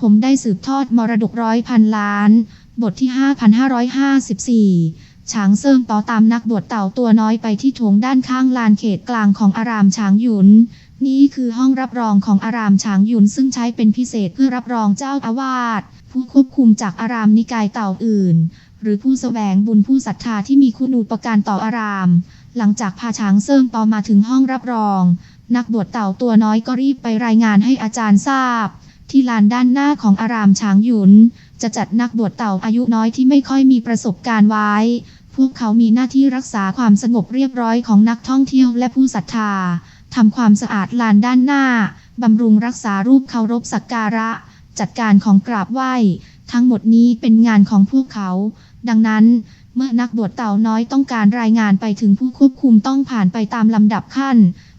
ผมได้สืบทอดมรดกร้อยพันล้าน บทที่ 5554 ช้างเซิงต่อตามนักบวชเต่าตัวน้อยไปที่โถงด้านข้างลานเขตกลางของอารามช้างหยุน นี่คือห้องรับรองของอารามช้างหยุนซึ่งใช้เป็นพิเศษเพื่อรับรองเจ้าอาวาสผู้ควบคุมจากอารามนิกายเต่าอื่น หรือผู้แสวงบุญผู้ศรัทธาที่มีคุณูปการต่ออาราม หลังจากพาช้างเซิงต่อมาถึงห้องรับรอง นักบวชเต่าตัวน้อยก็รีบไปรายงานให้อาจารย์ทราบ ที่ลานด้านหน้าของอารามช้างหยุน จะจัดนักบวชเต่าอายุน้อยที่ไม่ค่อยมีประสบการณ์ไว้ พวกเขามีหน้าที่รักษาความสงบเรียบร้อยของนักท่องเที่ยวและผู้ศรัทธาทำความสะอาดลานด้านหน้า บำรุงรักษารูปเคารพสักการะ จัดการของกราบไหว้ ทั้งหมดนี้เป็นงานของพวกเขา ดังนั้น เมื่อนักบวชเต่าน้อยต้องการรายงานไปถึงผู้ควบคุมต้องผ่านไปตามลำดับขั้น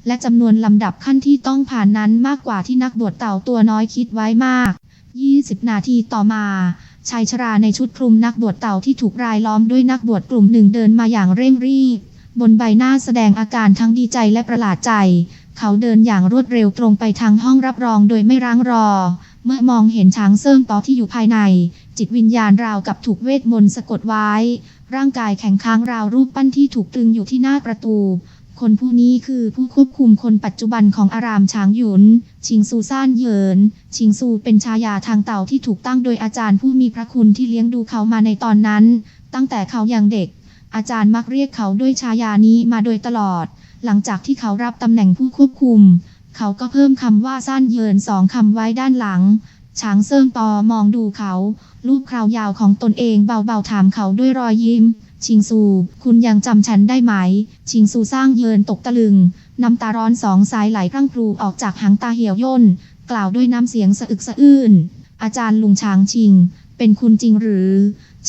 และจำนวนลำดับขั้นที่ต้องผ่านนั้นมากกว่าที่นักบวชเต่าตัวน้อยคิดไว้มาก 20 นาทีต่อมาชายชราในชุดคลุมนักบวชเต่าที่ถูกรายล้อมด้วยนักบวชกลุ่มหนึ่งเดินมาอย่างเร่งรีบบนใบหน้าแสดงอาการทั้งดีใจและประหลาดใจ เขาเดินอย่างรวดเร็วตรงไปทางห้องรับรองโดยไม่รังรอ เมื่อมองเห็นช้างเซิงต่อที่อยู่ภายใน จิตวิญญาณราวกับถูกเวทมนต์สะกดไว้ ร่างกายแข็งค้างราวรูปปั้นที่ถูกตรึงอยู่ที่หน้าประตู คนผู้นี้คือผู้ควบคุมคนปัจจุบันของอารามช้างหยุน ชิงซูซ่านเหยิน ชิงซูเป็นชายาทางเต่าที่ถูกตั้งโดยอาจารย์ผู้มีพระคุณที่เลี้ยงดูเขามาในตอนนั้น ตั้งแต่เขายังเด็ก อาจารย์มักเรียกเขาด้วยชายานี้มาโดยตลอด หลังจากที่เขารับตำแหน่งผู้ควบคุม เขาก็เพิ่มคำว่าซ่านเหยินสองคำไว้ด้านหลังช้างเซิงตอมองดูเขา รูปคราวยาวของตนเองเบาๆถามเขาด้วยรอยยิ้ม ชิงซู คุณยังจำฉันได้ไหม ชิงซูสร้างเยินตกตะลึง น้ำตาร้อนสองสายไหลพรั่งพรูออกจากหางตาเหี่ยวย่น กล่าวด้วยน้ำเสียงสะอึกสะอื้น อาจารย์ลุงช้างชิง เป็นคุณจริงหรือ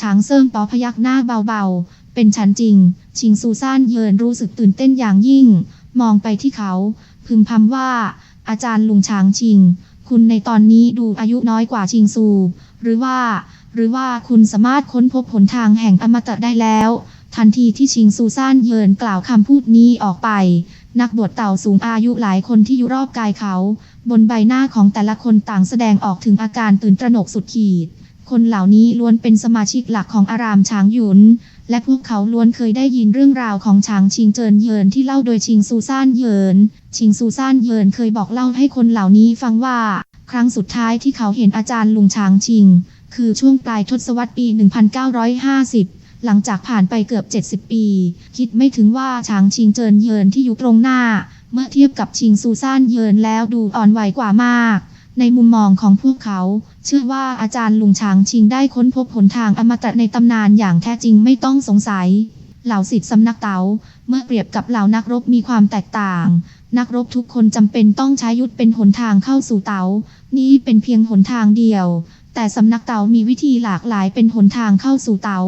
ช้างเซิงตอพยักหน้าเบาๆ เป็นฉันจริง ชิงซูซ่านเยินรู้สึกตื่นเต้นอย่างยิ่ง มองไปที่เขา พึมพำว่า อาจารย์ลุงช้างชิง คุณในตอนนี้ดูอายุน้อยกว่าชิงซู หรือว่า หรือว่าคุณสามารถค้นพบหนทางแห่งอมตะได้แล้ว ทันทีที่ชิงซูซานเยินกล่าวคำพูดนี้ออกไป นักบวชเต่าสูงอายุหลายคนที่อยู่รอบกายเขา บนใบหน้าของแต่ละคนต่างแสดงออกถึงอาการตื่นตระหนกสุดขีด คนเหล่านี้ล้วนเป็นสมาชิกหลักของอารามช้างหยุน และพวกเขาล้วนเคยได้ยินเรื่องราวของช้างชิงเจินเยินที่เล่าโดยชิงซูซานเยิน ชิงซูซานเยินเคยบอกเล่าให้คนเหล่านี้ฟังว่า ครั้งสุดท้ายที่เขาเห็นอาจารย์ลุงช้างชิง คือช่วงปลายทศวรรษปี 1950 หลังจากผ่านไปเกือบ 70 ปี คิดไม่ถึงว่าช้างชิงเจินเยินที่อยู่ตรงหน้า เมื่อเทียบกับชิงซูซานเยินแล้วดูอ่อนไหวกว่ามาก ในมุมมองของพวกเขา เชื่อว่าอาจารย์ลุงช้างชิงได้ค้นพบหนทางอมตะในตำนานอย่างแท้จริงไม่ต้องสงสัย เหล่าศิษย์สำนักเตา๋าเมื่อเปรียบกับเหล่านักรบมีความแตกต่างนักรบทุกคนจำเป็นต้องใช้ยุทธเป็นหนทางเข้าสู่เตา๋านี่เป็นเพียงหนทางเดียว แต่สำนักเต๋ามีวิธีหลากหลายเป็นหนทางเข้าสู่เต๋า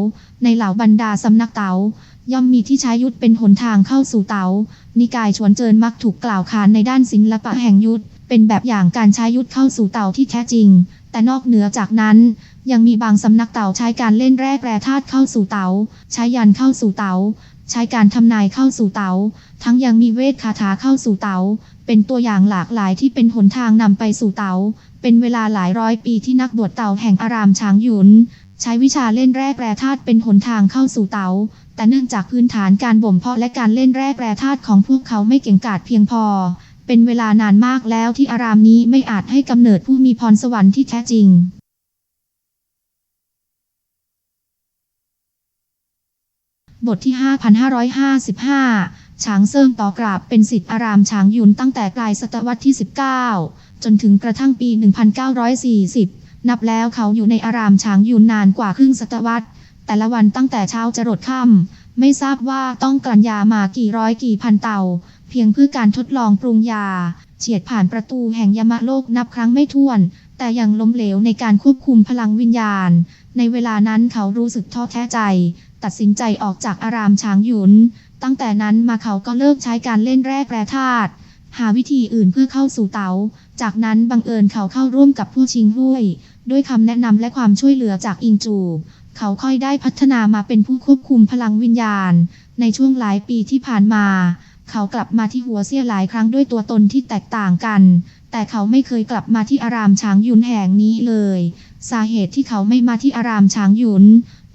ในเหล่าบรรดาสำนักเต๋าย่อมมีที่ใช้ยุทธเป็นหนทางเข้าสู่เต๋า นิกายชวนเจินมักถูกกล่าวขานในด้านศิลปะแห่งยุทธเป็นแบบอย่างการใช้ยุทธเข้าสู่เต๋าที่แท้จริง แต่นอกเหนือจากนั้น ยังมีบางสำนักเต๋าใช้การเล่นแร่แปรธาตุเข้าสู่เต๋า ใช้ยันเข้าสู่เต๋า ใช้การทำนายเข้าสู่เต๋า ทั้งยังมีเวทคาถาเข้าสู่เต๋า เป็นตัวอย่างหลากหลายที่เป็นหนทางนำไปสู่เต๋า เป็นเวลาหลายร้อยปีที่นักบวชเต่าแห่งอารามช้างหยุน ใช้วิชาเล่นแร่แปรธาตุเป็นหนทางเข้าสู่เต๋าแต่เนื่องจากพื้นฐานการบ่มเพาะและการเล่นแร่แปรธาตุของพวกเขาไม่เก่งกาจเพียงพอ เป็นเวลานานมากแล้วที่อารามนี้ไม่อาจให้กำเนิดผู้มีพรสวรรค์ที่แท้จริงบทที่ 5555 ช้างเซิงต่อกราบเป็นศิษย์อารามช้างยุนตั้งแต่ปลายศตวรรษที่ 19 จนถึงกระทั่งปี 1940 นับแล้วเขาอยู่ในอารามช้างยุนนานกว่าครึ่งศตวรรษ แต่ละวันตั้งแต่เช้าจะรดค่ำไม่ทราบว่าต้องกลั่นยามากี่ร้อยกี่พันเต่าเพียงเพื่อการทดลองปรุงยา เฉียดผ่านประตูแห่งยมโลกนับครั้งไม่ถ้วน แต่ยังล้มเหลวในการควบคุมพลังวิญญาณ ในเวลานั้นเขารู้สึกท้อแท้ใจ ตัดสินใจออกจากอารามช้างหยุน ตั้งแต่นั้นมาเขาก็เลิกใช้การเล่นแร่แปรธาตุหาวิธีอื่นเพื่อเข้าสู่เตา๋าจากนั้นบังเอิญเขาเข้าร่วมกับผู้ชิงห้วย ด้วยคำแนะนำและความช่วยเหลือจากอิงจูเขาค่อยได้พัฒนามาเป็นผู้ควบคุมพลังวิญญาณ ในช่วงหลายปีที่ผ่านมา เขากลับมาที่หัวเซียหลายครั้งด้วยตัวตนที่แตกต่างกัน แต่เขาไม่เคยกลับมาที่อารามช้างยุนแห่งนี้เลย สาเหตุที่เขาไม่มาที่อารามช้างยุน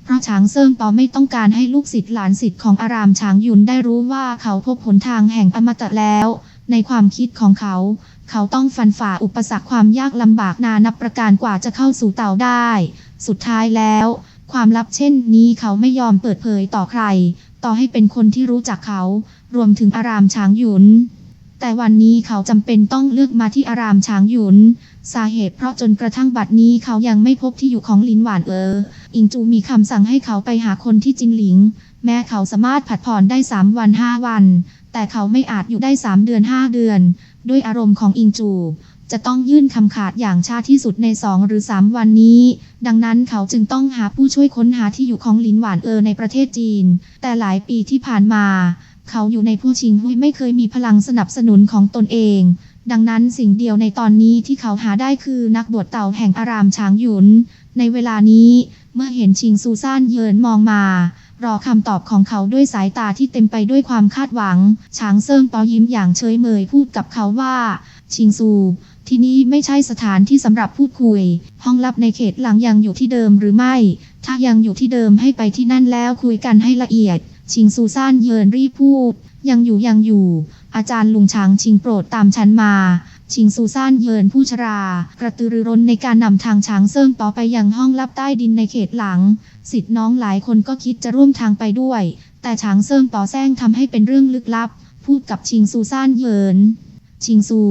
เพราะช้างเซิงปอไม่ต้องการให้ลูกศิษย์หลานศิษย์ของอารามช้างยุนได้รู้ว่าเขาพบหนทางแห่งอมตะแล้ว ในความคิดของเขา เขาต้องฟันฝ่าอุปสรรคความยากลำบากนานับประการกว่าจะเข้าสู่เต่าได้ สุดท้ายแล้ว ความลับเช่นนี้เขาไม่ยอมเปิดเผยต่อใคร ต่อให้เป็นคนที่รู้จักเขา รวมถึงอารามช้างหยุนแต่วันนี้เขาจำเป็นต้องเลือกมาที่อารามช้างหยุน สาเหตุเพราะจนกระทั่งบัดนี้เขายังไม่พบที่อยู่ของลินหวานเออ อิงจูมีคำสั่งให้เขาไปหาคนที่จินหลิง แม้เขาสามารถผัดผ่อนได้ 3 วัน 5 วัน แต่เขาไม่อาจอยู่ได้ 3 เดือน 5 เดือน ด้วยอารมณ์ของอิงจู จะต้องยื่นคำขาดอย่างช้าที่สุดใน 2 หรือ 3 วันนี้ ดังนั้นเขาจึงต้องหาผู้ช่วยค้นหาที่อยู่ของลินหวานเออในประเทศจีน แต่หลายปีที่ผ่านมา เขาอยู่ในผู้ชิงหุยไม่เคยมีพลังสนับสนุนของตนเองดังนั้นสิ่งเดียวในตอนนี้ที่เขาหาได้คือนักบวชเต่าแห่งอารามช้างหยุน ในเวลานี้ เมื่อเห็นชิงซูซ่านเยินมองมา รอคำตอบของเขาด้วยสายตาที่เต็มไปด้วยความคาดหวัง ช้างเซิงปอยิ้มอย่างเฉยเมยพูดกับเขาว่า ชิงซู ที่นี่ไม่ใช่สถานที่สำหรับพูดคุย ห้องลับในเขตหลังยังอยู่ที่เดิมหรือไม่ ถ้ายังอยู่ที่เดิมให้ไปที่นั่นแล้วคุยกันให้ละเอียด ชิงซูซ่านเยินรีบพูด ยังอยู่ยังอยู่ อาจารย์ลุงช้างชิงโปรดตามฉันมา ชิงซูซ่านเยินผู้ชรา กระตือรือร้นในการนำทางช้างเซิงต่อไปยังห้องลับใต้ดินในเขตหลัง สิทธิ์น้องหลายคนก็คิดจะร่วมทางไปด้วย แต่ช้างเซิงต่อแซงทำให้เป็นเรื่องลึกลับ พูดกับชิงซูซ่านเยิน ชิงซู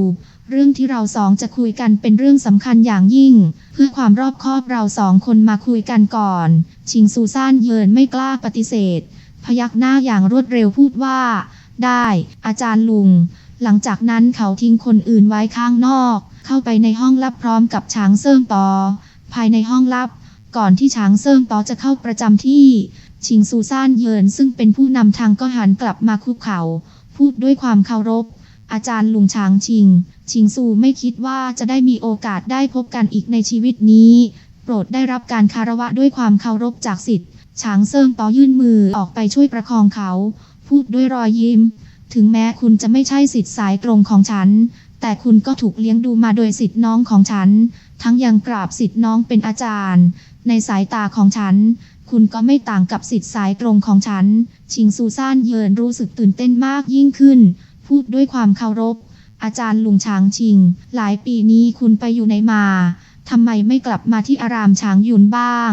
เรื่องที่เราสองจะคุยกันเป็นเรื่องสำคัญอย่างยิ่ง เพื่อความรอบคอบเราสองคนมาคุยกันก่อน ชิงซูซ่านเยินไม่กล้าปฏิเสธ พยักหน้าอย่างรวดเร็วพูดว่า ได้ อาจารย์ลุง หลังจากนั้นเขาทิ้งคนอื่นไว้ข้างนอก เข้าไปในห้องลับพร้อมกับช้างเซิงปอภายในห้องลับ ก่อนที่ช้างเซิงปอจะเข้าประจำที่ ชิงซูซ่านเยินซึ่งเป็นผู้นำทางก็หันกลับมาคุกเข่า พูดด้วยความเคารพ อาจารย์ลุงช้างชิง ชิงซูไม่คิดว่าจะได้มีโอกาสได้พบกันอีกในชีวิตนี้ โปรดได้รับการคารวะด้วยความเคารพจากสิทธิ์ช้างเซิงปอยื่นมือออกไปช่วยประคองเขา พูดด้วยรอยยิ้ม ถึงแม้คุณจะไม่ใช่สิทธิ์สายตรงของฉัน แต่คุณก็ถูกเลี้ยงดูมาโดยสิทธิ์น้องของฉัน ทั้งยังกราบสิทธิ์น้องเป็นอาจารย์ ในสายตาของฉัน คุณก็ไม่ต่างกับสิทธิ์สายตรงของฉัน ชิงซูซานเยินรู้สึกตื่นเต้นมากยิ่งขึ้น พูดด้วยความเคารพ อาจารย์ลุงช้างชิง หลายปีนี้คุณไปอยู่ไหนมาทำไมไม่กลับมาที่อารามช้างยุนบ้าง